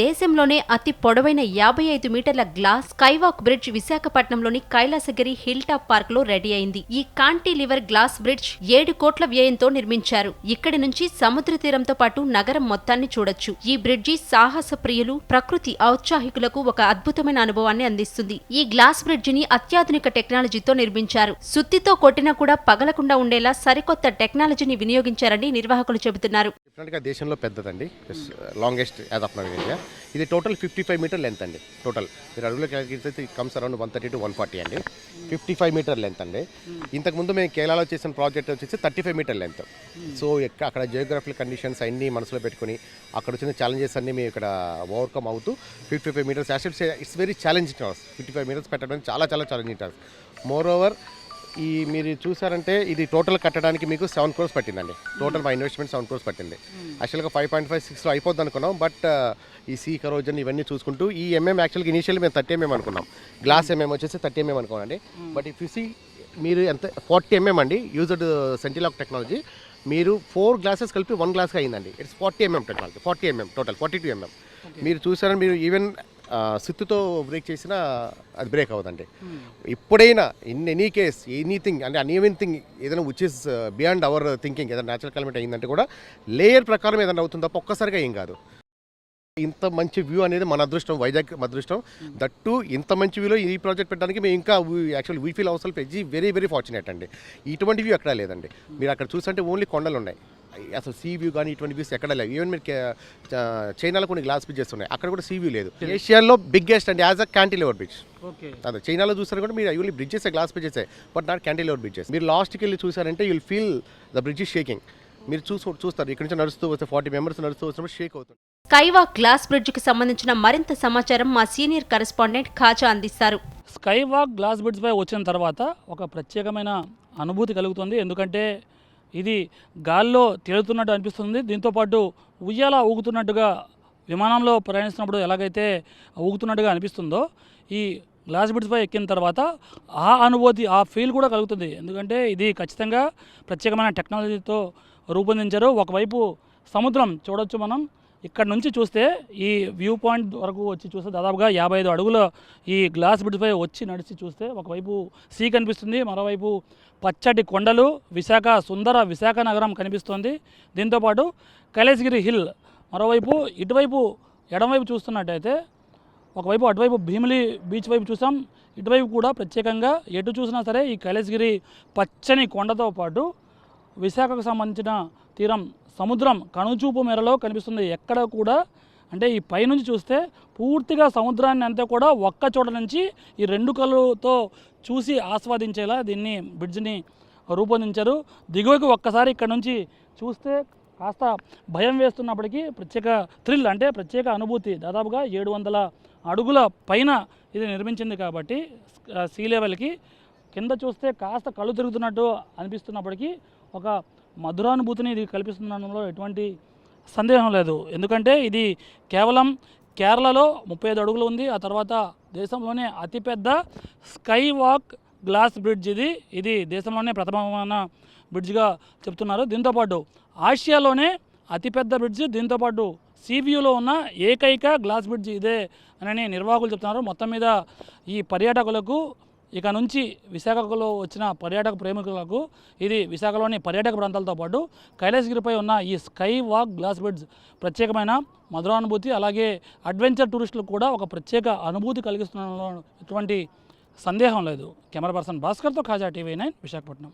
దేశంలోనే అతి పొడవైన యాభై ఐదు మీటర్ల గ్లాస్ స్కైవాక్ బ్రిడ్జ్ విశాఖపట్నంలోని కైలాసగిరి హిల్ టాప్ పార్క్లో రెడీ అయింది. ఈ కాంటిలివర్ గ్లాస్ బ్రిడ్జ్ ఏడు కోట్ల వ్యయంతో నిర్మించారు. ఇక్కడి నుంచి సముద్ర తీరంతో పాటు నగరం మొత్తాన్ని చూడొచ్చు. ఈ బ్రిడ్జి సాహస ప్రియులు ప్రకృతి ఔత్సాహికులకు ఒక అద్భుతమైన అనుభవాన్ని అందిస్తుంది. ఈ గ్లాస్ బ్రిడ్జిని అత్యాధునిక టెక్నాలజీతో నిర్మించారు. సుత్తితో కొట్టినా కూడా పగలకుండా ఉండేలా సరికొత్త టెక్నాలజీని వినియోగించారని నిర్వాహకులు చెబుతున్నారు. డెఫినెట్గా దేశంలో పెద్దదండి. Longest as of now India ఇది total fifty five metre length అండి. టోటల్ మీరు అడుగులో క్యాలిక్యులేట్ అయితే comes around one thirty to one forty అండి. ఫిఫ్టీ ఫైవ్ మీటర్ లెంత్ అండి. ఇంతకుముందు మేము కేరళలో చేసిన ప్రాజెక్ట్ వచ్చేసి thirty five metre length so ఎక్కడ అక్కడ జియోగ్రఫికల్ కండిషన్స్ అన్నీ మనసులో పెట్టుకుని అక్కడ వచ్చిన ఛాలెంజెస్ అన్నీ మేము ఇక్కడ ఓవర్కమ్ అవుతూ fifty five metres actual it's very challenging task fifty five metres పెట్టడం చాలా చాలా ఛాలెంజింగ్ టాస్క్ మోర్ ఓవర్ ఈ మీరు చూసారంటే ఇది టోటల్ కట్టడానికి మీకు సెవెన్ క్రోర్స్ పట్టిందండి. టోటల్ మా ఇన్వెస్ట్మెంట్ సెవెన్ క్రోర్స్ పట్టింది. యాక్చువల్గా ఫైవ్ పాయింట్ ఫైవ్ సిక్స్లో అయిపోద్ది అనుకున్నాం బట్ ఈ సీ కరోజన్ ఇవన్నీ చూసుకుంటూ ఈ ఎంఎం యాక్చువల్గా ఇనిషియల్ మేము థర్టీ ఎంఎం అనుకున్నాం. గ్లాస్ ఎంఎం వచ్చేసి థర్టీ ఎంఎం అనుకోండి బట్ ఇఫ్ యూ సీ మీరు ఎంత ఫార్టీ ఎంఎం అండి యూజ్డ్ సెంటిలాక్ టెక్నాలజీ మీరు ఫోర్ గ్లాసెస్ కలిపి వన్ గ్లాస్గా అయిందండి. It's forty MM technology forty MM total forty two MM మీరు చూసారని మీరు ఈవెన్ సిత్తుతో బ్రేక్ చేసినా అది బ్రేక్ అవ్వదండి. ఎప్పుడైనా ఇన్ ఎనీ కేస్ ఎనీథింగ్ అంటే అన్ థింగ్ ఏదైనా which is beyond our thinking ఏదైనా న్యాచురల్ క్లైమేట్ అయిందంటే కూడా లేయర్ ప్రకారం ఏదైనా అవుతుంది తప్ప ఒక్కసారిగా ఏం కాదు. ఇంత మంచి వ్యూ అనేది మన అదృష్టం వైజాగ్ మన అదృష్టం దట్టు ఇంత మంచి వ్యూలో ఈ ప్రాజెక్ట్ పెట్టడానికి మేము ఇంకా యాక్చువల్ వీ ఫీల్ అవసరం పెంచి వెరీ వెరీ ఫార్చునేట్ అండి. ఇటువంటి వ్యూ ఎక్కడా లేదండి. మీరు అక్కడ చూసంటే ఓన్లీ కొండలు ఉన్నాయి అసలు సీ వ్యూ కానీ ఇటువంటి వ్యూస్ ఎక్కడ లేవు. ఈవెన్ మీరు చైనాలో కొన్ని గ్లాస్ బ్రిడ్జెస్ ఉన్నాయి. అక్కడ కూడా సీ వ్యూ లేదు. ఏషియాలో biggest and as a cantilever bridge okay అదే చైనాలో చూసారు కూడా మీరు only bridges glass bridges but not cantilever bridges మీరు లాస్ట్కి వెళ్ళి చూసారంటే you'll feel the bridge shaking మీరు చూసు చూస్తారు. ఇక్కడ నుంచి నడుస్తూ వస్తే ఫార్టీ మెంబర్స్ నడుస్తూ వచ్చినప్పుడు షేక్ అవుతుంది. స్కైవాక్ గ్లాస్ బ్రిడ్జికి సంబంధించిన మరింత సమాచారం మా సీనియర్ కరెస్పాండెంట్ ఖాజా అందిస్తారు. స్కై వాక్ గ్లాస్ బ్రిడ్జ్ పై వచ్చిన తర్వాత ఒక ప్రత్యేకమైన అనుభూతి కలుగుతుంది. ఎందుకంటే ఇది గాల్లో తేలుతున్నట్టు అనిపిస్తుంది. దీంతోపాటు ఉయ్యాల ఊగుతున్నట్టుగా విమానంలో ప్రయాణిస్తున్నప్పుడు ఎలాగైతే ఊగుతున్నట్టుగా అనిపిస్తుందో ఈ గ్లాస్ బ్రిడ్జ్ పై ఎక్కిన తర్వాత ఆ అనుభూతి ఆ ఫీల్ కూడా కలుగుతుంది. ఎందుకంటే ఇది ఖచ్చితంగా ప్రత్యేకమైన టెక్నాలజీతో రూపొందించారు. ఒకవైపు సముద్రం చూడొచ్చు మనం. ఇక్కడ నుంచి చూస్తే ఈ వ్యూ పాయింట్ వరకు వచ్చి చూస్తే దాదాపుగా యాభై ఐదు అడుగుల ఈ గ్లాస్ బ్రిడ్జ్పై వచ్చి నడిచి చూస్తే ఒకవైపు సీ కనిపిస్తుంది మరోవైపు పచ్చటి కొండలు విశాఖ సుందర విశాఖ నగరం కనిపిస్తోంది. దీంతోపాటు కైలాసగిరి హిల్ మరోవైపు ఇటువైపు ఎడమవైపు చూస్తున్నట్టయితే ఒకవైపు అటువైపు భీమిలి బీచ్ వైపు చూసాం. ఇటువైపు కూడా ప్రత్యేకంగా ఎటు చూసినా సరే ఈ కైలాసగిరి పచ్చని కొండతో పాటు విశాఖకు సంబంధించిన తీరం సముద్రం కనుచూపు మేరలో కనిపిస్తుంది. ఎక్కడ కూడా అంటే ఈ పైనుంచి చూస్తే పూర్తిగా సముద్రాన్ని అంతా కూడా ఒక్క చోట నుంచి ఈ రెండు కళ్ళుతో చూసి ఆస్వాదించేలా దీన్ని బ్రిడ్జ్ని రూపొందించారు. దిగువకి ఒక్కసారి ఇక్కడ నుంచి చూస్తే కాస్త భయం వేస్తున్నప్పటికీ ప్రత్యేక థ్రిల్ అంటే ప్రత్యేక అనుభూతి. దాదాపుగా ఏడు వందల అడుగుల పైన ఇది నిర్మించింది కాబట్టి సీ లెవెల్కి కింద చూస్తే కాస్త కళ్ళు తిరుగుతున్నట్టు అనిపిస్తున్నప్పటికీ ఒక మధురానుభూతిని ఇది కల్పిస్తుందనడంలో ఎటువంటి సందేహం లేదు. ఎందుకంటే ఇది కేవలం కేరళలో ముప్పై ఐదు అడుగులు ఉంది. ఆ తర్వాత దేశంలోనే అతిపెద్ద స్కై వాక్ గ్లాస్ బ్రిడ్జ్ ఇది. ఇది దేశంలోనే ప్రథమమైన బ్రిడ్జ్గా చెప్తున్నారు. దీంతోపాటు ఆసియాలోనే అతిపెద్ద బ్రిడ్జ్ దీంతోపాటు సీవ్యూలో ఉన్న ఏకైక గ్లాస్ బ్రిడ్జ్ ఇదే అని నిర్వాహకులు చెప్తున్నారు. మొత్తం మీద ఈ పర్యాటకులకు ఇక నుంచి విశాఖలో వచ్చిన పర్యాటక ప్రేమికులకు ఇది విశాఖలోని పర్యాటక ప్రాంతాలతో పాటు కైలాసగిరిపై ఉన్న ఈ స్కై వాక్ గ్లాస్ బ్రిడ్జ్ ప్రత్యేకమైన మధురానుభూతి అలాగే అడ్వెంచర్ టూరిస్టులకు కూడా ఒక ప్రత్యేక అనుభూతి కలిగిస్తున్న ఎటువంటి సందేహం లేదు. కెమెరా పర్సన్ భాస్కర్తో ఖాజా టీవీ నైన్ విశాఖపట్నం.